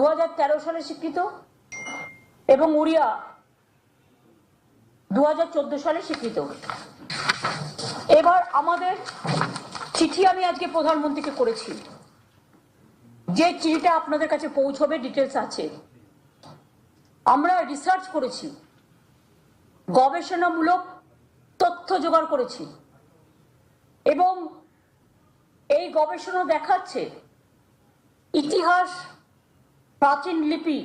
দু হাজার তেরো সালে স্বীকৃত এবং উড়িয়া দু হাজার চোদ্দ সালে স্বীকৃত। এবার আমাদের চিঠি আমি আজকে প্রধানমন্ত্রীকে করেছি। যে চিঠিটা আপনাদের কাছে পৌঁছবে ডিটেলস আছে। আমরা রিসার্চ করেছি, গবেষণামূলক তথ্য জোগাড় করেছি এবং এই গবেষণা দেখাচ্ছে ইতিহাস প্রাচীন লিপি,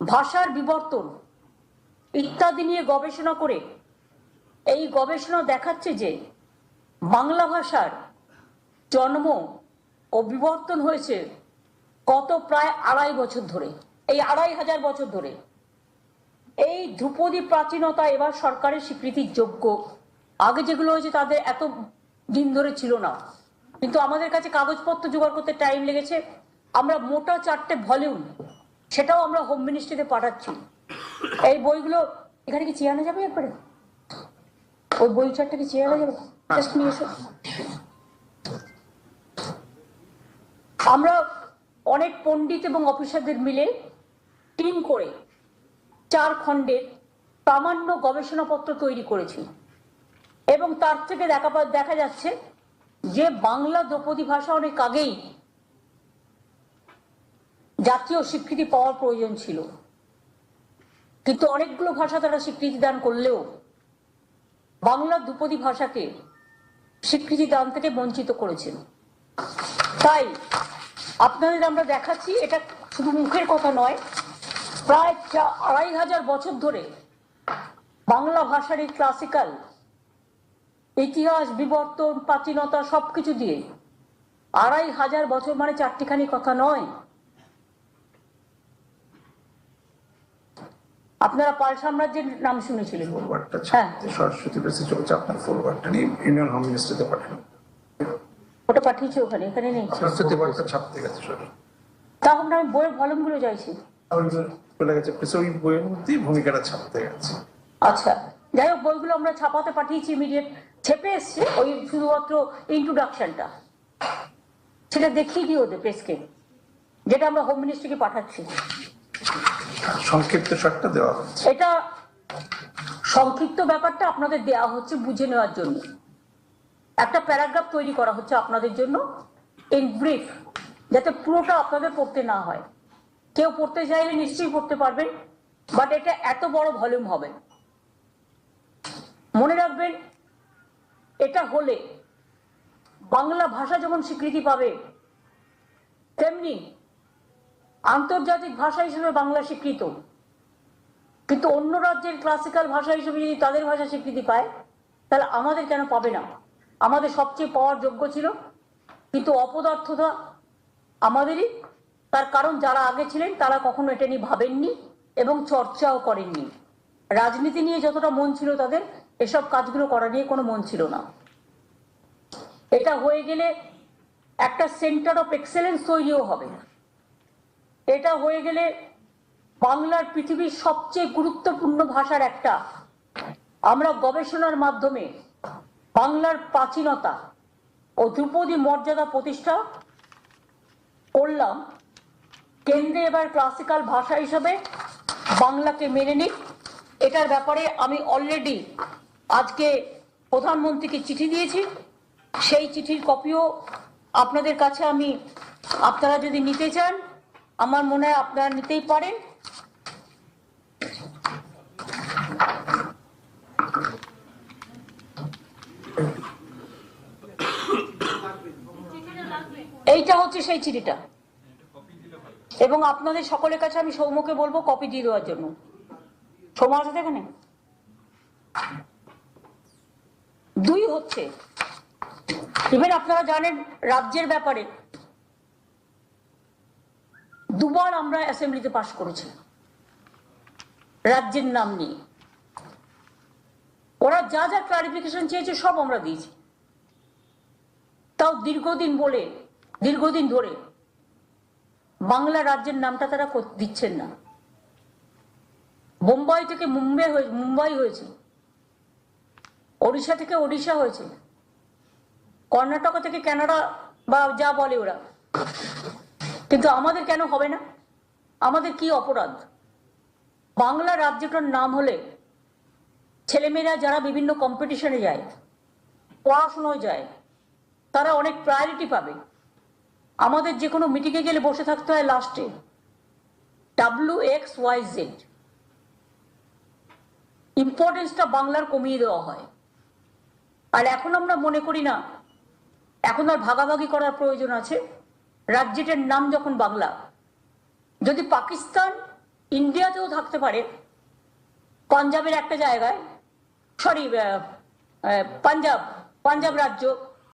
ভাষার বিবর্তন ইত্যাদি নিয়ে গবেষণা করে এই গবেষণা দেখাচ্ছে যে বাংলা ভাষার জন্ম ও বিবর্তন হয়েছে কত প্রায় আড়াই বছর ধরে, এই আড়াই হাজার বছর ধরে। এই ধ্রুপদী প্রাচীনতা এবার সরকারের স্বীকৃতির যোগ্য। আগে যেগুলো হয়েছে তাদের এত দিন ধরে ছিল না। কিন্তু আমাদের কাছে কাগজপত্র জোগাড় করতে টাইম লেগেছে। আমরা মোটা চারটে ভলিউম সেটাও আমরা হোম মিনিস্ট্রিতে পাঠাচ্ছি। এই বইগুলো এখানে কি চেয়ানো যাবে একবারে? ওই বই চারটা কি চেয়ে আনা যাবে? জাস্ট নিয়ে এসো। আমরা অনেক পণ্ডিত এবং অফিসারদের মিলে টিম করে চার খণ্ডের প্রামাণ্য গবেষণাপত্র তৈরি করেছি। এবং তার থেকে দেখা দেখা যাচ্ছে যে বাংলা দ্রৌপদী ভাষা অনেক আগেই জাতীয় স্বীকৃতি পাওয়ার প্রয়োজন ছিল। কিন্তু অনেকগুলো ভাষা তারা স্বীকৃতি দান করলেও বাংলা দ্রুপদী ভাষাকে স্বীকৃতি দান থেকে বঞ্চিত করেছেন। তাই আপনাদের আমরা দেখাচ্ছি, এটা শুধু মুখের কথা নয়, প্রায় আড়াই হাজার বছর ধরে বাংলা ভাষার এই ক্লাসিক্যাল ইতিহাস, বিবর্তন, প্রাচীনতা সবকিছু দিয়ে আড়াই হাজার বছর মানে চারটিখানি কথা নয় আপনারা পাল সাম্রাজ্যের নাম শুনেছিলেন। ফরওয়ার্ডটা হ্যাঁ। সরস্বতী প্রেসে চলছে আপনার ফরওয়ার্ডটা নিয়ে ইউনিয়ন হোম মিনিস্ট্রিতে পাঠানো। ওটা পাঠিয়েছি ওখানে এখানে নেই। সরস্বতী বার্তা ছাপতে গেছে সর তখন আমি বইয়ের ভলিউমগুলো চাইছি চলে গেছে প্রেসে ওই বইয়ের মধ্যেই ভূমিকাটা ছাপতে গেছে। আচ্ছা যাই হোক বইগুলো আমরা ছাপাতে পাঠিয়েছি ইমিডিয়েট ছেপে এসছে ওই শুধুমাত্র ইন্ট্রোডাকশনটা সেটা দেখিয়ে দিই ওদের প্রেসকে যেটা আমরা হোম মিনিস্ট্রিকে পাঠাচ্ছি। এটা সংক্ষিপ্ত ব্যাপারটা আপনাদের দেওয়া হচ্ছে বুঝে নেওয়ার জন্য। একটা প্যারাগ্রাফ তৈরি করা হচ্ছে আপনাদের জন্য ইন ব্রিফ যাতে পুরোটা আপনাদের পড়তে না হয়। কেউ পড়তে চাইলে নিশ্চয়ই পড়তে পারবেন বাট এটা এত বড় ভলিউম হবে। মনে রাখবেন, এটা হলে বাংলা ভাষা যেমন স্বীকৃতি পাবে, তেমনি আন্তর্জাতিক ভাষা হিসেবে বাংলা স্বীকৃত। কিন্তু অন্য রাজ্যের ক্লাসিক্যাল ভাষা হিসেবে যদি তাদের ভাষা স্বীকৃতি পায়, তাহলে আমাদের কেন পাবে না? আমাদের সবচেয়ে পাওয়ার যোগ্য ছিল, কিন্তু অপদার্থতা আমাদেরই। তার কারণ যারা আগে ছিলেন, তারা কখনো এটা নিয়ে ভাবেননি এবং চর্চাও করেননি। রাজনীতি নিয়ে যতটা মন ছিল তাদের, এসব কাজগুলো করা নিয়ে কোনো মন ছিল না। এটা হয়ে গেলে একটা সেন্টার অফ এক্সেলেন্স তৈরিও হবে। এটা হয়ে গেলে বাংলার পৃথিবীর সবচেয়ে গুরুত্বপূর্ণ ভাষার একটা। আমরা গবেষণার মাধ্যমে বাংলার প্রাচীনতা ও ধ্রুপদী মর্যাদা প্রতিষ্ঠা করলাম। কেন্দ্রে এবার ক্লাসিক্যাল ভাষা হিসেবে বাংলাকে মেনে নিক এটার ব্যাপারে আমি অলরেডি আজকে প্রধানমন্ত্রীকে চিঠি দিয়েছি। সেই চিঠির কপিও আপনাদের কাছে আমি, আপনারা যদি নিতে চান আমার মনে হয় আপনারা নিতেই পারেন। এইটা হচ্ছে সেই চিঠিটা। এবং আপনাদের সকলের কাছে আমি সৌম্যকে বলব কপি দিয়ে দেওয়ার জন্য। সৌম্য আছে এখানে? দুই হচ্ছে। ইভেন আপনারা জানেন রাজ্যের ব্যাপারে। দুবার আমরা অ্যাসেম্বলিতে পাশ করেছি রাজ্যের নাম নিয়ে। ওরা যা যা ক্লারিফিকেশন চেয়েছে সব আমরা দিয়েছি। তাও দীর্ঘদিন বলে, দীর্ঘদিন ধরে বাংলা রাজ্যের নামটা তারা দিচ্ছেন না। বোম্বাই থেকে মুম্বাই হয়ে মুম্বাই হয়েছে। ওড়িশা থেকে ওড়িশা হয়েছে। কর্ণাটক থেকে কানাডা বা যা বলে ওরা। কিন্তু আমাদের কেন হবে না? আমাদের কি অপরাধ? বাংলা রাজ্যটার নাম হলে ছেলেমেয়েরা যারা বিভিন্ন কম্পিটিশনে যায়, পড়াশুনোয় যায়, তারা অনেক প্রায়োরিটি পাবে। আমাদের যে কোনো মিটিংয়ে গেলে বসে থাকতে হয় লাস্টে ডাব্লিউ এক্স ওয়াই জেড ইম্পর্টেন্সটা বাংলার কমিয়ে দেওয়া হয়। আর এখন আমরা মনে করি না, এখন আর ভাগাভাগি করার প্রয়োজন আছে। রাজ্যটার নাম যখন বাংলা, যদি পাকিস্তান ইন্ডিয়াতেও থাকতে পারে, পাঞ্জাবের একটা জায়গায় সরি পাঞ্জাব পাঞ্জাব রাজ্য